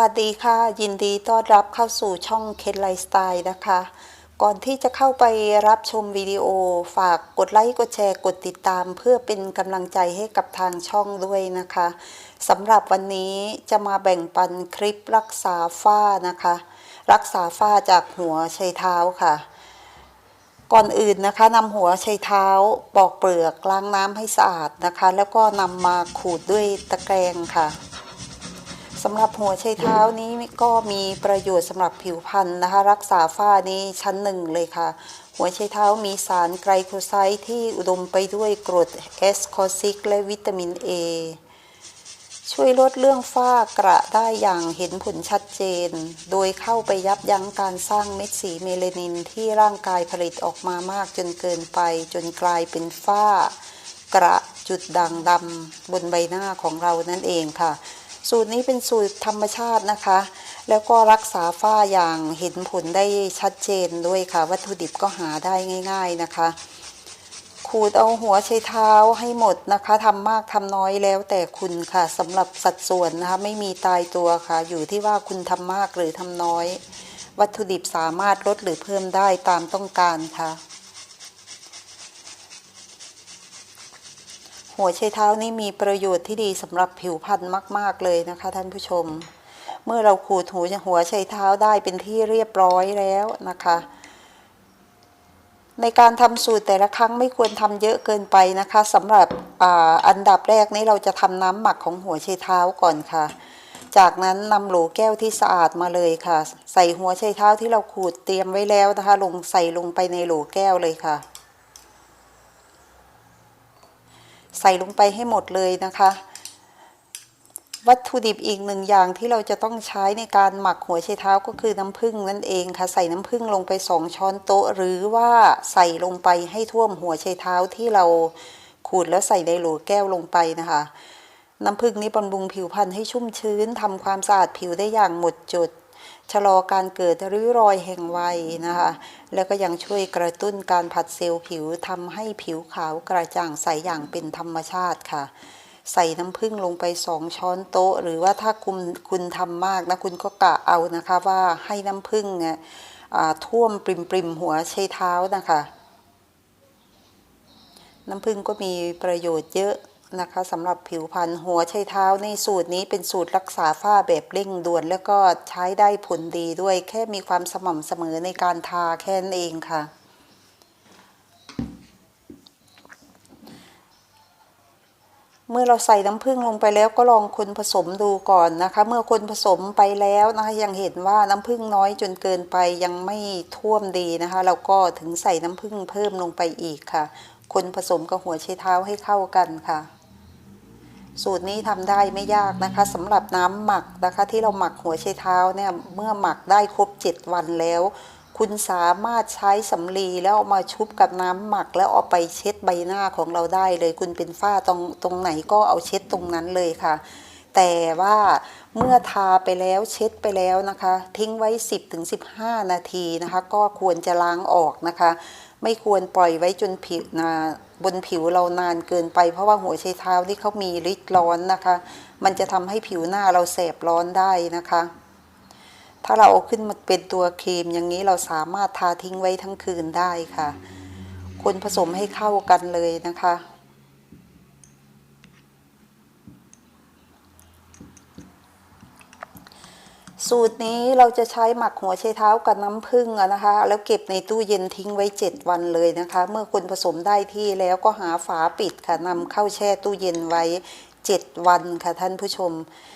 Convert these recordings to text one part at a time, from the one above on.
วัสดีค่ะ ยินดีต้อนรับเข้าสู่ช่องเค n ไลฟ์สไตล์นะคะ ก่อนที่จะเข้าไปรับชมวิดีโอ ฝากกดไลค์กดแชร์กดติดตาม เพื่อเป็นกำลังใจให้กับทางช่องด้วยนะคะสำหรับวันนี้จะมาแบ่งปันคลิปรักษาฝ้านะคะ รักษาฝ้าจากหัวไชเท้าค่ะ ก่อนอื่นนะคะนำหัวไชเท้าปอกเปลือกล้างน้ำให้สะอาดนะคะ แล้วก็นำมาขูดด้วยตะแกรงค่ะ สำหรับหัวไชเท้านี้ก็มีประโยชน์สำหรับผิวพรรณนะคะ รักษาฝ้านี้ชั้นหนึ่งเลยค่ะ หัวไชเท้ามีสารไกลโคไซต์ที่อุดมไปด้วยกรดแอสคอซิกและวิตามิน A ช่วยลดเรื่องฝ้ากระได้อย่างเห็นผลชัดเจน โดยเข้าไปยับยั้งการสร้างเม็ดสีเมลานินที่ร่างกายผลิตออกมามากจนเกินไป จนกลายเป็นฝ้ากระจุดด่างดำบนใบหน้าของเรานั่นเองค่ะ สูตรนี้เป็นสูตรธรรมชาตินะคะ แล้วก็รักษาฝ้าอย่างเห็นผลได้ชัดเจนด้วยค่ะ วัตถุดิบก็หาได้ง่าย ๆนะคะ ขูดเอาหัวไชเท้าให้หมดนะคะทำมากทำน้อยแล้วแต่คุณค่ะสำหรับสัดส่วนนะคะ ไม่มีตายตัวค่ะ อยู่ที่ว่าคุณทำมากหรือทำน้อย วัตถุดิบสามารถลดหรือเพิ่มได้ตามต้องการค่ะ หัวไชเท้านี่มีประโยชน์ที่ดีสำหรับผิวพรรณมาก ๆ เลยนะคะ ท่านผู้ชม เมื่อเราขูดหูหัวไชเท้าได้เป็นที่เรียบร้อยแล้วนะคะ ในการทำสูตรแต่ละครั้งไม่ควรทำเยอะเกินไปนะคะสำหรับออันดับแรกนี้เราจะทำน้ำหมักของหัวไชเท้าก่อนค่ะ จากนั้นนำโหลแก้วที่สะอาดมาเลยค่ะ ใส่หัวไชเท้าที่เราขูดเตรียมไว้แล้วนะคะ ลงใส่ลงไปในโหลแก้วเลยค่ะ ใส่ลงไปให้หมดเลยนะคะ วัตถุดิบอีกหนึ่งอย่างที่เราจะต้องใช้ในการหมักหัวไชเท้าก็คือน้ำผึ้งนั่นเองค่ะ ใส่น้ำผึ้งลงไปสองช้อนโต๊ะ หรือว่าใส่ลงไปให้ท่วมหัวไชเท้าที่เราขูดแล้วใส่ในโหลแก้วลงไปนะคะน้ำผึ้งนี้บำรุงผิวพรรณให้ชุ่มชื้นทำความสะอาดผิวได้อย่างหมดจด ชะลอการเกิดริ้วรอยแห่งวัยนะคะ แล้วก็ยังช่วยกระตุ้นการผัดเซลล์ผิวทำให้ผิวขาวกระจ่างใสอย่างเป็นธรรมชาติค่ะ ใส่น้ำผึ้งลงไปสองช้อนโต๊ะ หรือว่าถ้าคุณคุณทำมากนะคุณก็กะเอานะคะว่าให้น้ำผึ้งเนี่ยท่วมปริมปริมหัวใช้เท้านะคะ น้ำผึ้งก็มีประโยชน์เยอะ นะคะสำหรับผิวพรรณหัวไชเท้าในสูตรนี้เป็นสูตรรักษาฝ้าแบบเร่งด่วน แล้วก็ใช้ได้ผลดีด้วยแค่มีความสม่ำเสมอในการทาแค่นั้นเองค่ะ เมื่อเราใส่น้ำผึ้งลงไปแล้วก็ลองคนผสมดูก่อนนะคะ เมื่อคนผสมไปแล้วนะคะยังเห็นว่าน้ำผึ้งน้อยจนเกินไปยังไม่ท่วมดีนะคะ เราก็ถึงใส่น้ำผึ้งเพิ่มลงไปอีกค่ะ คนผสมกับหัวไชเท้าให้เข้ากันค่ะ สูตรนี้ทำได้ไม่ยากนะคะสำหรับน้ำหมักนะคะ ที่เราหมักหัวไชเท้าเนี่ยเมื่อหมักได้ครบ 7 วันแล้ว คุณสามารถใช้สำลีแล้วเอามาชุบกับน้ำหมักแล้วเอาไปเช็ดใบหน้าของเราได้เลย คุณเป็นฝ้าตรงตรงไหนก็เอาเช็ดตรงนั้นเลยค่ะ แต่ว่าเมื่อทาไปแล้วเช็ดไปแล้วนะคะ ทิ้งไว้ 10-15 นาทีนะคะ ก็ควรจะล้างออกนะคะ ไม่ควรปล่อยไว้จนผิวนาบนผิวเรานานเกินไป เพราะว่าหัวไชเท้าที่เขามีฤทธิ์ร้อนนะคะ มันจะทำให้ผิวหน้าเราแสบร้อนได้นะคะ ถ้าเราเอาขึ้นมาเป็นตัวครีมอย่างนี้เราสามารถทาทิ้งไว้ทั้งคืนได้ค่ะ คนผสมให้เข้ากันเลยนะคะ สูตรนี้เราจะใช้หมักหัวไชเท้ากับน้ำผึ้งนะคะ แล้วเก็บในตู้เย็นทิ้งไว้ 7 วันเลยนะคะ เมื่อคุณผสมได้ที่แล้วก็หาฝาปิดค่ะนำเข้าแช่ตู้เย็นไว้ 7 วันค่ะท่านผู้ชม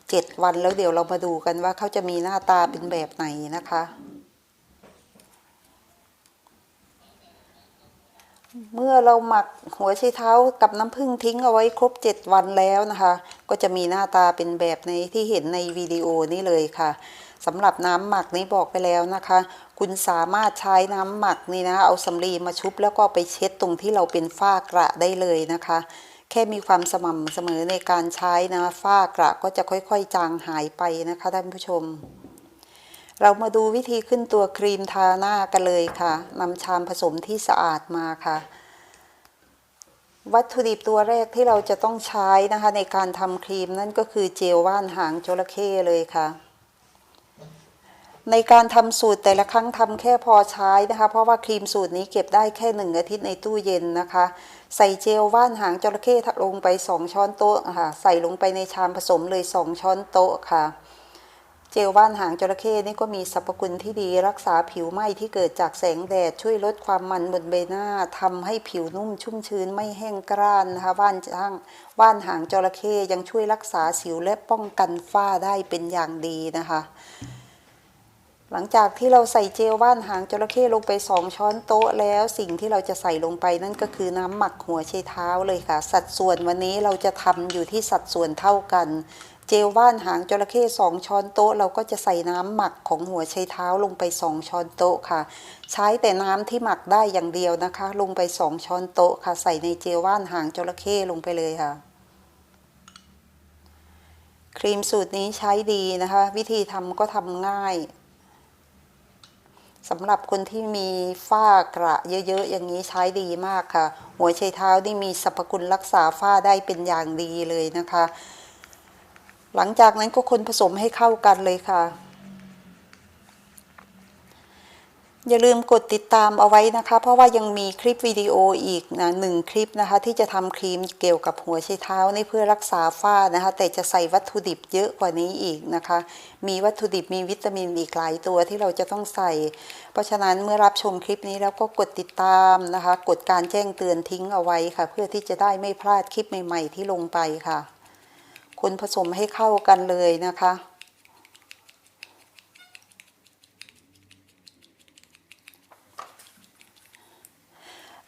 7 วันแล้วเดี๋ยวเรามาดูกันว่าเขาจะมีหน้าตาเป็นแบบไหนนะคะ เมื่อเราหมักหัวไชเท้ากับน้ำผึ้งทิ้งเอาไว้ครบ 7 วันแล้วนะคะ ก็จะมีหน้าตาเป็นแบบในที่เห็นในวิดีโอนี้เลยค่ะสำหรับน้ำหมักนี้บอกไปแล้วนะคะ คุณสามารถใช้น้ำหมักนี่นะ เอาสำลีมาชุบแล้วก็ไปเช็ดตรงที่เราเป็นฝ้ากระได้เลยนะคะ แค่มีความสม่ำเสมอในการใช้นะฝ้ากระก็จะค่อยๆ จางหายไปนะคะท่านผู้ชม เรามาดูวิธีขึ้นตัวครีมทาหน้ากันเลยค่ะนำชามผสมที่สะอาดมาค่ะ วัตถุดิบตัวแรกที่เราจะต้องใช้นะคะ ในการทำครีมนั่นก็คือเจลว่านหางจระเข้เลยค่ะ ในการทำสูตรแต่ละครั้งทำแค่พอใช้นะคะ เพราะว่าครีมสูตรนี้เก็บได้แค่หนึ่งอาทิตย์ในตู้เย็นนะคะ ใส่เจลว่านหางจระเข้ลงไป 2 ช้อนโต๊ะค่ะ ใส่ลงไปในชามผสมเลย 2 ช้อนโต๊ะค่ะ จลว่านหางจระเข้นี่ก็มีสรรพคุณที่ดีรักษาผิวไหม้ที่เกิดจากแสงแดดช่วยลดความมันบนใบหน้าทำให้ผิวนุ่มชุ่มชื้นไม่แห้งกร้านนะคะว่านจ้างว่านหางจระเข้ยังช่วยรักษาสิวและป้องกันฝ้าได้เป็นอย่างดีนะคะ หลังจากที่เราใส่เจลว่านหางจระเข้ลงไป 2 ช้อนโต๊ะแล้วสิ่งที่เราจะใส่ลงไปนั่นก็คือน้ำหมักหัวไชเท้าเลยค่ะ สัดส่วนวันนี้เราจะทำอยู่ที่สัดส่วนเท่ากัน เจลว่านหางจระเข้2ช้อนโต๊ะ เราก็จะใส่น้ำหมักของหัวไชเท้าลงไป2ช้อนโต๊ะค่ะ ใช้แต่น้ำที่หมักได้อย่างเดียวนะคะ ลงไป2ช้อนโต๊ะค่ะ ใส่ในเจลว่านหางจระเข้ลงไปเลยค่ะ ครีมสูตรนี้ใช้ดีนะคะ วิธีทำก็ทำง่ายสำหรับคนที่มีฝ้ากระเยอะๆ อย่างนี้ใช้ดีมากค่ะ หัวไชเท้านี่มีสรรพคุณรักษาฝ้าได้เป็นอย่างดีเลยนะคะ หลังจากนั้นก็คนผสมให้เข้ากันเลยค่ะ อย่าลืมกดติดตามเอาไว้นะคะ เพราะว่ายังมีคลิปวิดีโออีกนะหนึ่งคลิปนะคะ ที่จะทำครีมเกี่ยวกับหัวไชเท้านี่เพื่อรักษาฝ้านะคะ แต่จะใส่วัตถุดิบเยอะกว่านี้อีกนะคะ มีวัตถุดิบมีวิตามินอีกหลายตัวที่เราจะต้องใส่ เพราะฉะนั้นเมื่อรับชมคลิปนี้แล้วก็กดติดตามนะคะ กดการแจ้งเตือนทิ้งเอาไว้ค่ะ เพื่อที่จะได้ไม่พลาดคลิปใหม่ ๆ ที่ลงไปค่ะ คนผสมให้เข้ากันเลยนะคะ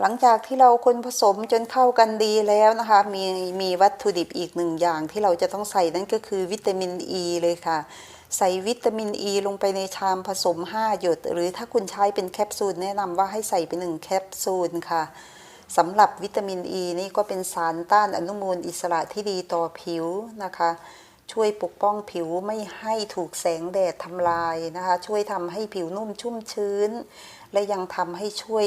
หลังจากที่เราคนผสมจนเข้ากันดีแล้วนะคะ มีมีวัตถุดิบอีกหนึ่งอย่างที่เราจะต้องใส่นั่นก็คือวิตามินอ e ีเลยค่ะใส่วิตามินอ e ีลงไปในชามผสม 5 หยด หรือถ้าคุณใช้เป็นแคปซูลแนะนำว่าให้ใส่ไปหนึ่งแคปซูลค่ะ สำหรับวิตามินอ e ีนี่ก็เป็นสารต้านอนุมูลอิสระที่ดีต่อผิวนะคะ ช่วยปกป้องผิวไม่ให้ถูกแสงแดดทำลายนะคะ ช่วยทำให้ผิวนุ่มชุ่มชื้น และยังทำให้ช่วย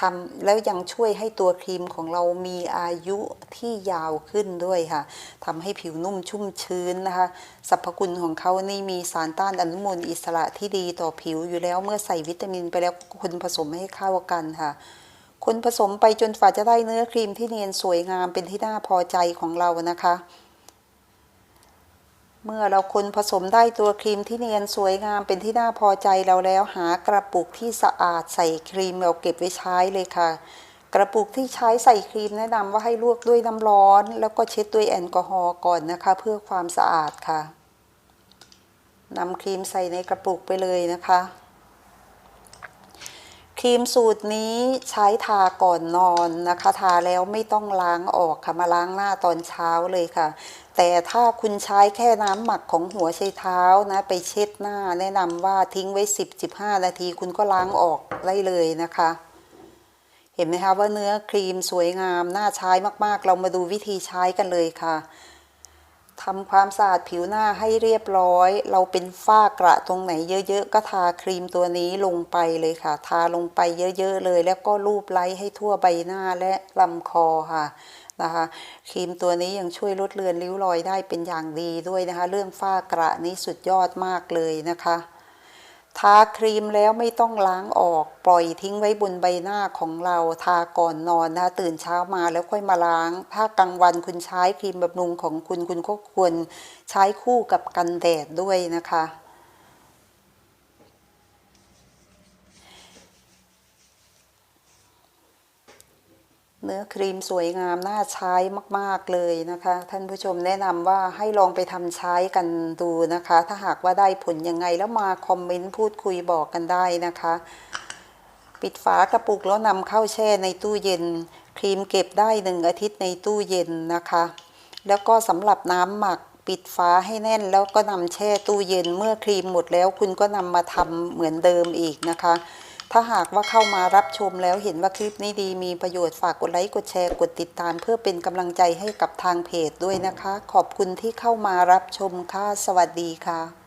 ทำแล้วยังช่วยให้ตัวครีมของเรามีอายุที่ยาวขึ้นด้วยค่ะทำให้ผิวนุ่มชุ่มชื้นนะคะสรรพคุณของเขานี่มีสารต้านอนุมูลอิสระที่ดีต่อผิวอยู่แล้วเมื่อใส่วิตามินไปแล้วคนผสมให้เข้ากันค่ะ คนผสมไปจนฝ่าจะได้เนื้อครีมที่เนียนสวยงามเป็นที่น่าพอใจของเรานะคะ เมื่อเราคนผสมได้ตัวครีมที่เนียนสวยงามเป็นที่น่าพอใจเราแล้วหากระปุกที่สะอาดใส่ครีมเราเก็บไว้ใช้เลยค่ะ กระปุกที่ใช้ใส่ครีมแนะนำว่าให้ลวกด้วยน้ำร้อน แล้วก็เช็ดด้วยแอลกอฮอล์ก่อนนะคะ เพื่อความสะอาดค่ะนำครีมใส่ในกระปุกไปเลยนะคะ รีมสูตรนี้ใช้ทาก่อนนอนนะคะ ทาแล้วไม่ต้องล้างออกค่ะมาล้างหน้าตอนเช้าเลยค่ะ แต่ถ้าคุณใช้แค่น้ำหมักของหัวไชเท้านะ ไปเช็ดหน้า แนะนำว่าทิ้งไว้ 10-15 นาทีคุณก็ล้างออกได้เลยนะคะ เห็นไหมคะว่าเนื้อครีมสวยงามน่าใช้มากๆ เรามาดูวิธีใช้กันเลยค่ะ ทำความสะอาดผิวหน้าให้เรียบร้อย เราเป็นฝ้ากระตรงไหนเยอะๆ ก็ทาครีมตัวนี้ลงไปเลยค่ะ ทาลงไปเยอะๆเลย แล้วก็ลูบไล้ให้ทั่วใบหน้าและลำคอค่ะนะคะครีมตัวนี้ยังช่วยลดเลือนริ้วรอยได้เป็นอย่างดีด้วยนะคะ เรื่องฝ้ากระนี้สุดยอดมากเลยนะคะ ทาครีมแล้วไม่ต้องล้างออกปล่อยทิ้งไว้บนใบหน้าของเราทาก่อนนอนนะคะตื่นเช้ามาแล้วค่อยมาล้าง ถ้ากลางวันคุณใช้ครีมบำรุงของคุณคุณก็ควรใช้คู่กับกันแดดด้วยนะคะ เนื้อครีมสวยงามน่าใช้มาก ๆ เลยนะคะ ท่านผู้ชมแนะนำว่าให้ลองไปทำใช้กันดูนะคะ ถ้าหากว่าได้ผลยังไงแล้วมาคอมเมนต์พูดคุยบอกกันได้นะคะ ปิดฝากระปุกแล้วนำเข้าแช่ในตู้เย็น ครีมเก็บได้หนึ่งอาทิตย์ในตู้เย็นนะคะ แล้วก็สำหรับน้ำหมักปิดฝาให้แน่นแล้วก็นำแช่ตู้เย็นเมื่อครีมหมดแล้วคุณก็นำมาทำเหมือนเดิมอีกนะคะ ถ้าหากว่าเข้ามารับชมแล้วเห็นว่าคลิปนี้ดีมีประโยชน์ฝากกดไลค์กดแชร์กดติดตาม เพื่อเป็นกำลังใจให้กับทางเพจด้วยนะคะ ขอบคุณที่เข้ามารับชมค่ะ สวัสดีค่ะ